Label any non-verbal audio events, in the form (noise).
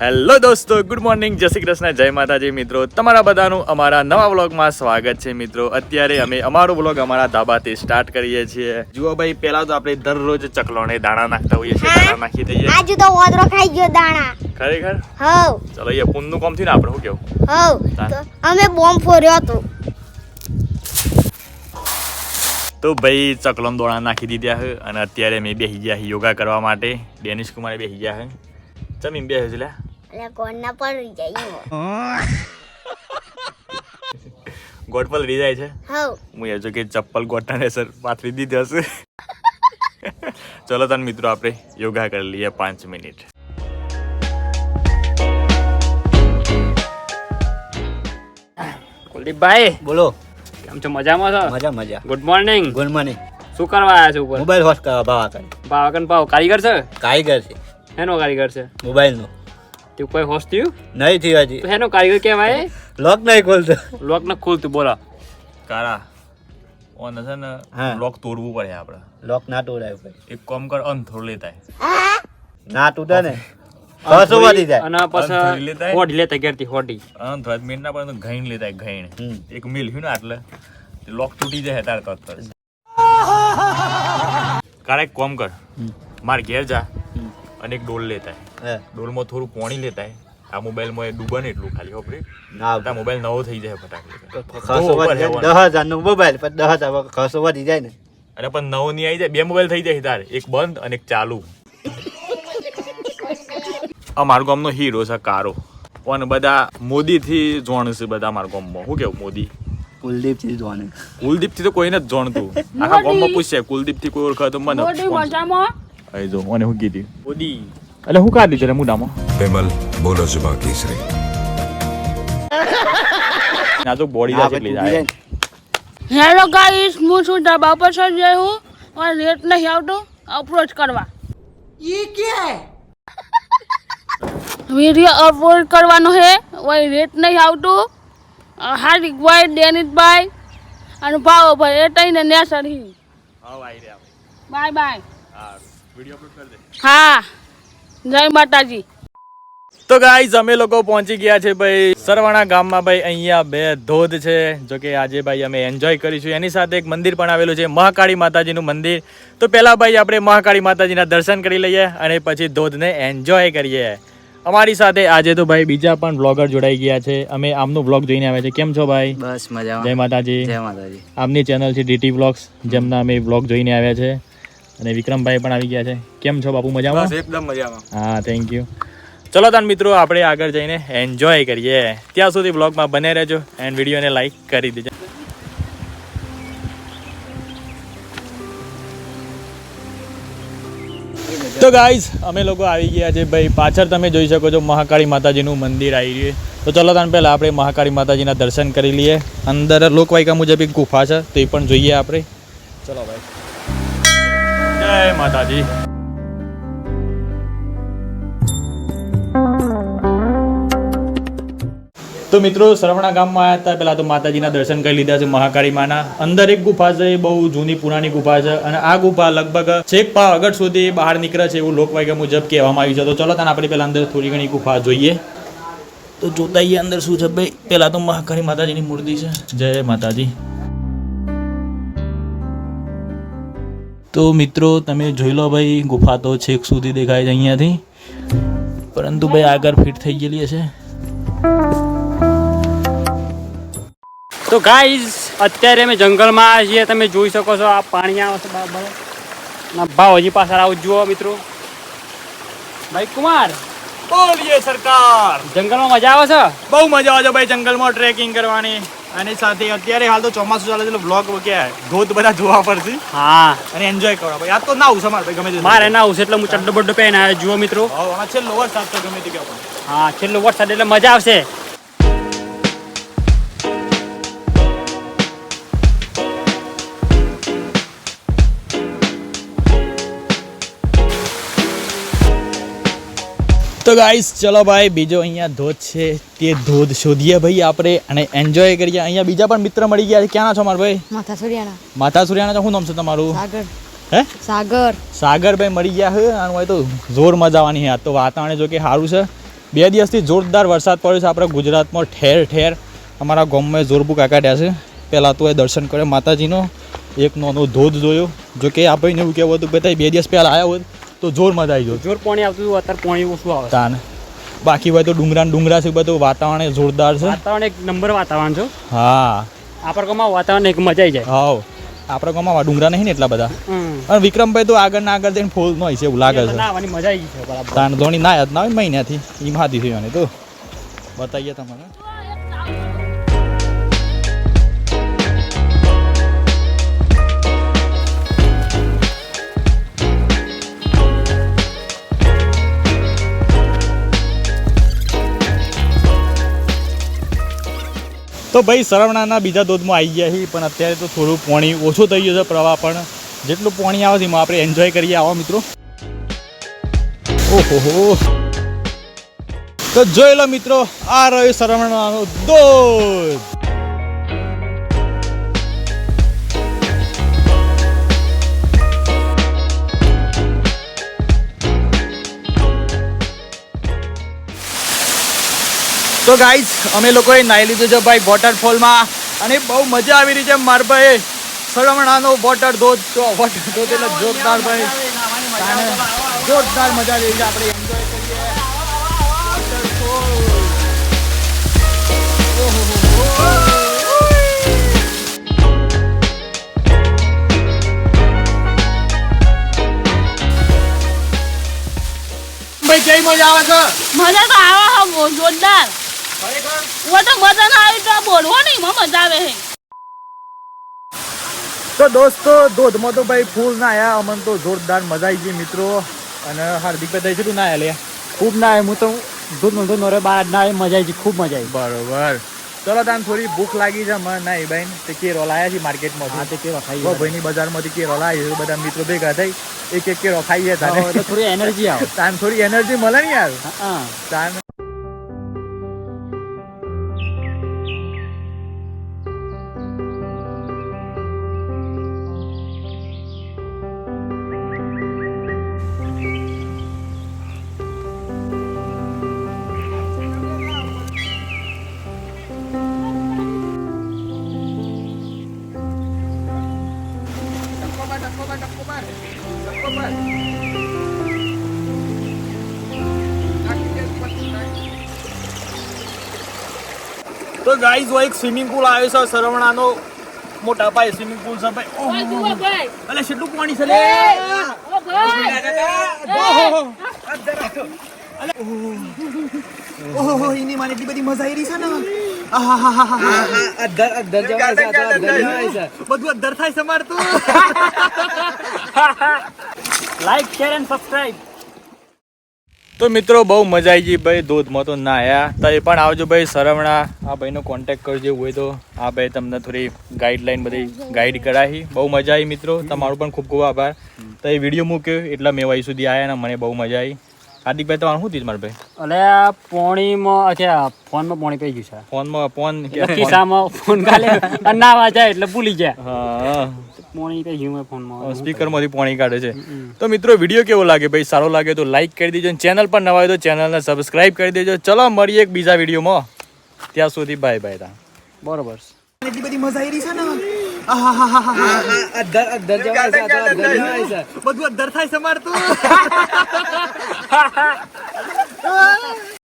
Hello દોસ્તો good morning. જય શ્રી કૃષ્ણ જય માતાજી મિત્રો. તમારા બધાનું અમારા નવા વ્લોગમાં સ્વાગત છે મિત્રો. અત્યારે અમે અમારો વ્લોગ અમારા ધાબાથી સ્ટાર્ટ કરીએ છીએ. જુઓ ભાઈ પહેલા તો આપણે દરરોજ ચકલોને દાણા નાખતા હોઈએ છીએ દાણા નાખી દઈએ. આજુ તો ઓદરો ખાઈ ગયો દાણા. ખરેખર? હવ. ચલો અહીંયા પુનનું કામ થયું ને આપણે શું કેવું? હવ. અમે બોમ્બ ફોર્યો હતો. તો ભાઈ ચકલમ દોણા નાખી દીધા છે અને અત્યારે મેં બેસી ગયા યોગા કરવા માટે. ડેનિશ કુમારે બેસી ગયા છે જમીન બે છે લ્યા એટલે કોણના પર જઈએ ગોડ પર લઈ જાય છે? હવ હું એ જો કે ચપ્પલ ગોટાને સર પાથરી દીધી હશે. ચલો તન મિત્રો આપણે યોગા કરી લઈએ પાંચ મિનિટ. કુલદીપભાઈ બોલો. કેમ છો મજામાં છો? મજા મજા. ગુડ મોર્નિંગ ગુડ મોર્નિંગ શું કરવા આવ્યા છો ઉપર? મોબાઈલ હોસ્ટ કરવા ભાવા ભાવાકન ભાવકન ભાવ કારીગર છે? કારીગર છે. એનો કારીગર છે? મોબાઈલનો તે કોઈ હોશ થયું? નહીં થયું હજી એનો કારીગર કહેવાય? લોક નહીં ખોલતો. લોક ન ખોલતું બોલો. કારા ઓન છે ને હા. લોક તોડવું પડે આપણે. લોક ના તોડાય એક કામ કર અંથોડ લેતા ના તૂટે ને. જાય? અને લેતા પછી હોડી લેતા ઘેરથી હોડી. અંથોડ મિનિટ ના પડે તો લેતા ઘાઈન. હમ. એક મિલ્યું ને એટલે લોક તૂટી જાય તાર તરત જ કારા. કર માર ઘેર જા અને એક ડોલ લેતા ડોલમાં થોડું પાણી લેતા આ મોબાઈલમાં એ ડૂબે ને એટલું ખાલી હોપરી ના મોબાઈલ નવો થઈ જાય ફટાકડી. જાય. દસ હજારનું મોબાઈલ પણ દસ હજાર ખસો વધી જાય ને. અને પણ નવો નહીં આવી જાય બે મોબાઈલ થઈ જાય તારે. એક બંધ અને એક ચાલુ. અમારા ગામનો હીરો છે કારો. પણ બધા મોદીથી જોણ છે બધા અમારા ગામમાં. શું કેવું મોદી? કુલદીપથી જોણે. કુલદીપથી તો કોઈને જ જોણતું. આખા ગામમાં પૂછશે કુલદીપથી કોઈ ઓળખે મને આઈ જો મને હું કીધી? મોદી. એટલે હું કાઢી છે મુડામાં? પ્રેમલ બોલો જુબા કેસરી. (laughs) નાજુક બોડી દા કેટલી જાય. હેલો ગાઈસ હું છું ડાબા પર સર જઈ હું લેટ નહીં આવતો. અપ્રોચ કરવા. ઈ કે? વીડિયો અપલોડ કરવાનો હે વही રેટ નહીં આવતું. હાર્દિકભાઈ ડેનિતભાઈ અને ભાવભાઈ એ તઈને નેસર હી. Bye bye. હા જય માતાજી. તો ગાઈઝ અમે લોકો પહોંચી ગયા છે ભાઈ સરવાણા ગામમાં ભાઈ. અહીંયા બે ધોધ છે જો કે આજે ભાઈ અમે એન્જોય કરીશું. એની સાથે એક મંદિર પણ આવેલું છે મહાકાળી માતાજીનું મંદિર. તો પહેલાં ભાઈ આપણે મહાકાળી માતાજીના દર્શન કરી લઈએ અને પછી ધોધને એન્જોય કરીએ. અમારી સાથે આજે તો ભાઈ બીજા પણ બ્લોગર જોડાઈ ગયા છે. અમે આમનું બ્લોગ જોઈને આવ્યા છે કેમ છો ભાઈ? બસ મજામાં. જય માતાજી. જય માતાજી. આમની ચેનલ છે ડીટી બ્લોગ્સ જેમના અમે બ્લોગ જોઈને આવ્યા છે. અને વિક્રમભાઈ પણ આવી ગયા છે. કેમ છો બાપુ? મજામાં? એકદમ મજામાં. હા થેન્ક યુ ચલો તાન મિત્રો આપણે આગળ જઈને એન્જોય કરીએ. ત્યાં સુધી બ્લોગમાં બને રહેજો એન્ડ વિડીયોને લાઈક કરી દેજો. ગાઈઝ અમે લોકો આવી ગયા છે ભાઈ. પાછળ તમે જોઈ શકો છો મહાકાળી માતાજીનું મંદિર આવી રહ્યું તો ચલો તાન પહેલાં આપણે મહાકાળી માતાજીના દર્શન કરી લઈએ. અંદર લોકવાયકા મુજબ એક ગુફા છે, તો એ પણ જોઈએ આપણે. ચલો ભાઈ. જય માતાજી. તો મિત્રો, સરવણા ગામમાં આવ્યા હતા. પહેલાં તો માતાજીના દર્શન કરી લીધા છે મહાકાળી માના. અંદર એક ગુફા છે, એ બહુ જૂની પુરાણી ગુફા છે અને આ ગુફા લગભગ છેક પાવાગઢ સુધી બહાર નીકળે છે એવું લોકવાયકા મુજબ કહેવામાં આવ્યું છે. તો ચલો તને આપણે પહેલાં અંદર થોડી ઘણી ગુફા જોઈએ. તો જોતા અંદર શું છે ભાઈ? પહેલાં તો મહાકાળી માતાજીની મૂર્તિ છે. જય માતાજી. તો મિત્રો, તમે જોઈ લો ભાઈ, ગુફા તો છેક સુધી દેખાય છે અહીંયાથી. પરંતુ ભાઈ, આગળ ફિટ થઈ ગયેલી હશે. તો ગાઈઝ અત્યારે અમે જંગલમાં આવ્યા છીએ. તમે જોઈ શકો છો આ પાણી આવે છે બરાબર. ભાવ હજી પાછળ આવું જુઓ મિત્રો. ભાઈ કુમાર બોલીએ સરકાર. જંગલમાં મજા આવે છે? બહુ મજા આવે છે ભાઈ જંગલમાં ટ્રેકિંગ કરવાની. અને સાથે અત્યારે હાલ તો ચોમાસું ચાલે છે એટલે બ્લોગ કે ધોધ બધા જોવા પડશે હા. અને એન્જોય કરો ભાઈ આ તો ના આવશે મારે ગમે તે મારે ના આવશે એટલે હું ચડ્ડો બડ્ડો પહેરીને આવ્યો જુઓ મિત્રો. હા છેલ્લો વરસાદ તો ગમે તે હા છેલ્લો વરસાદ એટલે મજા આવશે. તો ગાઈસ ચલો ભાઈ બીજો અહીંયા ધોધ છે. તે ધોધ શોધીએ ભાઈ આપણે અને એન્જોય કરીએ. અહીંયા બીજા પણ મિત્ર મળી ગયા છે. ક્યાંના છો મારા ભાઈ? માથા સૂર્યાના માતા સૂર્યાના શું નામ છે તમારું? સાગર. હે? સાગર. સાગર ભાઈ મળી ગયા છે. અને હોય તો જોર મજા આવવાની છે. આ તો વાતાવરણ જો કે સારું છે. બે દિવસથી જોરદાર વરસાદ પડ્યો છે આપણા ગુજરાતમાં. ઠેર ઠેર અમારા ગામમાં જોરબુ કાઢ્યા છે. પહેલાં તો એ દર્શન કરે માતાજીનો એક નોનો ધોધ જોયો. જો કે આ ભાઈને એવું કહેવું હતું કે ભાઈ બે દિવસ પહેલાં આવ્યા હોત. તો જોર મજા આવી જોત જોર પાણી આવતું હતું અત્યારે પાણી ઓછું આવે તાને. બાકી ભાઈ તો ડુંગરા ડુંગરા છે બધું વાતાવરણ જોરદાર છે. વાતાવરણ એક નંબર વાતાવરણ છે હા. આપણા ગામમાં વાતાવરણ એક મજા આવી જાય. હાવ આપણા ગામમાં ડુંગરા નહીં ને એટલા બધા. અને વિક્રમભાઈ તો આગળ ના આગળ જઈને ફૂલ નો છે એવું લાગે છે. ના આવવાની મજા આવી છે તાણ ધોની ના યાદ ના હોય મહિનાથી હાથી થયું તો. બતાવીએ તમને. તો ભાઈ સરવણાના બીજા ધોધમાં આવી ગયા છીએ પણ અત્યારે તો થોડું પાણી ઓછું થઈ ગયું છે પ્રવાહ, પણ જેટલું પાણી આવે છે એમાં આપણે એન્જોય કરીએ. આવો મિત્રો. ઓહો તો જોઈ લો મિત્રો, આ રહ્યો સરવણાનો ધોધ. તો ગાઈઝ અમે લોકોએ નાહી લીધું છે ભાઈ વોટરફોલમાં અને બહુ મજા આવી રહી છે માર ભાઈ. સળવણાનો વોટર ધોધ. તો વોટર ધોધ એટલે જોરદાર ભાઈ. જોરદાર મજા આવી રહી છે. આપણે એન્જોય કરીએ. ભાઈ કેવી મજા આવે છે? મજા તો આવે જોરદાર. ખરેખર? તો મજા આવી તો બોલવો નહીં મજા આવે હે તો દોસ્તો ધોધમાં તો ભાઈ ફૂલ ના આયા અમને તો જોરદાર મજા આવી ગઈ મિત્રો. અને હાર્દિક ભાઈ કેટલું ના આયા લે? ખૂબ ના આવે હું તો ધોધ નો ધોધ નો બહાર ના આવે મજા આવી ખૂબ મજા આવી બરોબર. ચલો તાન થોડી ભૂખ લાગી છે મને ના ભાઈ તે કેરો લાયા છે માર્કેટમાં હા તે કેરો ખાઈ ભાઈની બજારમાંથી કેરો લાવી બધા મિત્રો ભેગા થઈ એક એક કેરો ખાઈએ તાને. થોડી એનર્જી આવે. તાન થોડી એનર્જી મળે ને યાર? હા. તાન તો ગાઈઝ એક સ્વિમિંગ પુલ આવ્યો છે સરવણાનો. મોટા ભાઈ સ્વિમિંગ પુલ છે ભાઈ. અલે કેટલું પાણી છે લે? ઓ ભાઈ. ઓહો. એની માને એટલી બધી મજા આવી રહી છે ને. અધર અધર જવાય છે બધું અધર થાય છે માર તો. (laughs) લાઈક શેર એન્ડ સબસ્ક્રાઇબ તો મિત્રો, બહુ મજા આવી ગઈ ભાઈ, ધોધમાં તો ના આયા. તો એ પણ આવજો ભાઈ સરવણા આ ભાઈનો કોન્ટેક્ટ કરજો હોય તો. આ ભાઈ તમને થોડી ગાઈડલાઈન બધી ગાઈડ કરાવી. બહુ મજા આવી, મિત્રો. તમારો પણ ખૂબ ખૂબ આભાર. તો એ વીડિયો મૂક્યો, એટલા મેં વહી સુધી આવ્યા ને મને બહુ મજા આવી. હાર્દિકભાઈ તમારું શું થયું મારે ભાઈ? આ પોણીમાં અચ્છા ફોનમાં પોણી પી ગયું છે. ફોનમાં ફોન ખિસ્સામાં ફોન કાલે અને ના વાંચાય એટલે ભૂલી ગયા હા. પોણી પી ગયું ફોનમાં. સ્પીકરમાંથી પાણી કાઢે છે. તો મિત્રો વીડિયો કેવો લાગે ભાઈ? સારો લાગે તો લાઈક કરી દેજો ચેનલ પર નવા હોય તો ચેનલને સબસ્ક્રાઇબ કરી દેજો. ચલો મળીએ એક બીજા વિડીયોમાં. ત્યાં સુધી બાય બાય તા બરોબર. એટલી બધી મજા આવી રહી છે ને? અધર અધર જવાય છે અદર જવાય છે બધું અધર થાય છે મારતું